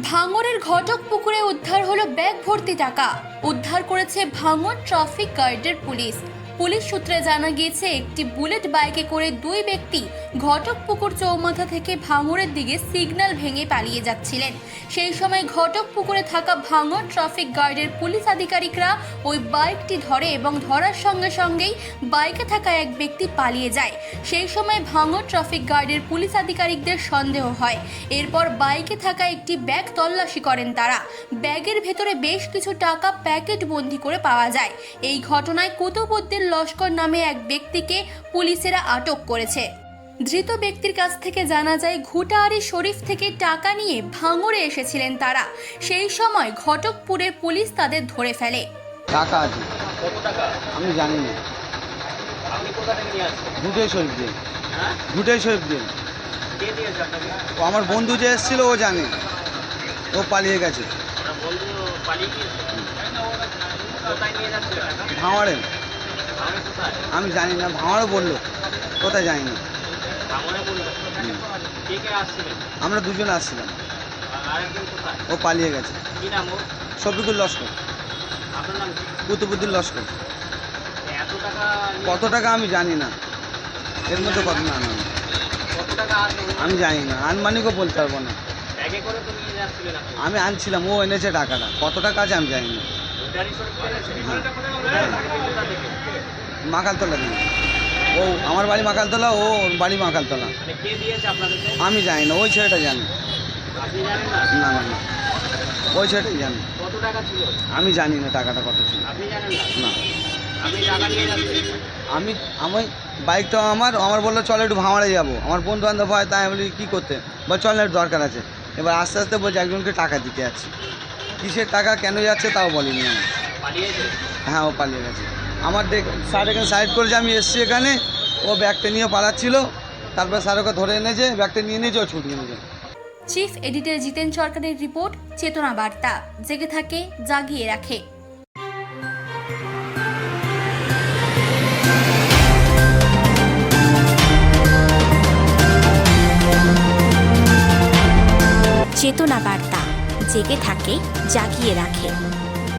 ভাঙরের ঘটক পুকুরে উদ্ধার হলো ব্যাগ ভর্তি টাকা। উদ্ধার করেছে ভাঙর ট্রাফিক গার্ডের পুলিশ। পুলিশ সূত্রে জানা গিয়েছে, একটি বুলেট বাইকে করে দুই ব্যক্তি ঘটক পুকুর চৌমাথা থেকে ভাঙরের দিকে সিগন্যাল ভেঙে পালিয়ে যাচ্ছিলেন। সেই সময় ঘটক পুকুরে থাকা ভাঙর ট্রাফিক গার্ডের পুলিশ আধিকারিকরা ওই বাইকটি ধরে এবং ধরার সঙ্গে সঙ্গেই বাইকে থাকা এক ব্যক্তি পালিয়ে যায়। সেই সময় ভাঙর ট্রাফিক গার্ডের পুলিশ আধিকারিকদের সন্দেহ হয়। এরপর বাইকে থাকা একটি ব্যাগ তল্লাশি করেন তারা। ব্যাগের ভেতরে বেশ কিছু টাকা প্যাকেট বন্দি করে পাওয়া যায়। এই ঘটনায় কুতুবুদ্দিন লস্কর নামে এক ব্যক্তিকে পুলিশেরা আটক করেছে। ধৃত ব্যক্তির কাছ থেকে জানা যায় ঘুটাহারি শরীফ থেকে টাকা নিয়ে ভাঙড়ে এসেছিলেন তারা। সেই সময় ঘটকপুরে পুলিশ তাদের ধরে ফেলে। টাকা আছে। কত টাকা আমি জানি না। আপনি কোথা থেকে নিয়ে আসছেন ঘুটে শরীফ দিন হ্যাঁ ঘুটে শরীফ দিন কে দিয়েছে আপনাকে ও আমার বন্ধু যে এসেছিল ও জানে। ও পালিয়ে গেছে। বন্ধু পালিয়ে গিয়েছে? কোথায় নিয়ে যাচ্ছে টাকা ভাঙড়ে। আমি জানি না ভাঙড়ও বলল। কোথায় জানি না আমরা দুজন আসছিলাম। ও পালিয়ে গেছে। শফিকুল লস্কর। কুতুবুদ্দিন লস্কর। কত টাকা আমি জানি না। এর মধ্যে কত না? আমি জানি না। আনমানিকও বলতে পারব না। আমি আনছিলাম, ও এনেছে টাকাটা। কত টাকা আছে আমি জানি না। থেকে মাকালতলা দিন ও আমার বাড়ি মাকালতলা ও ওর বাড়ি মাকালতলা। মানে আমি জানি না ওই ছেলেটা জানি। না? না না ওই ছেলেটাই জানে। আমি জানি না টাকাটা কত ছিল। না? আমি আমি বাইকটা আমার আমার বলল চল একটু ভাঙড়ে যাব। আমার বন্ধু বান্ধব হয় তাই আমি বলি কী করতে? বা চল না একটু দরকার আছে। এবার আস্তে আস্তে বলছে একজনকে টাকা দিতে যাচ্ছি। কিসের টাকা কেন যাচ্ছে তাও বলিনি আমি হ্যাঁ ও পালিয়ে গেছে। আমার দেখ, স্যার এখানে সাইড করেছে আমি এসছি এখানে, ও ব্যাগটা নিয়ে পালাচ্ছিল। তারপর স্যার ওকে ধরে এনেছে ব্যাগটা নিয়ে নিয়েছে ও ছুটিয়ে নিয়েছে চিফ এডিটর জিতেন সরকারের রিপোর্ট, চেতনা বার্তা। জেগে থাকে, জাগিয়ে রাখে। চেতনা বার্তা, জেগে থাকে, জাগিয়ে রাখে।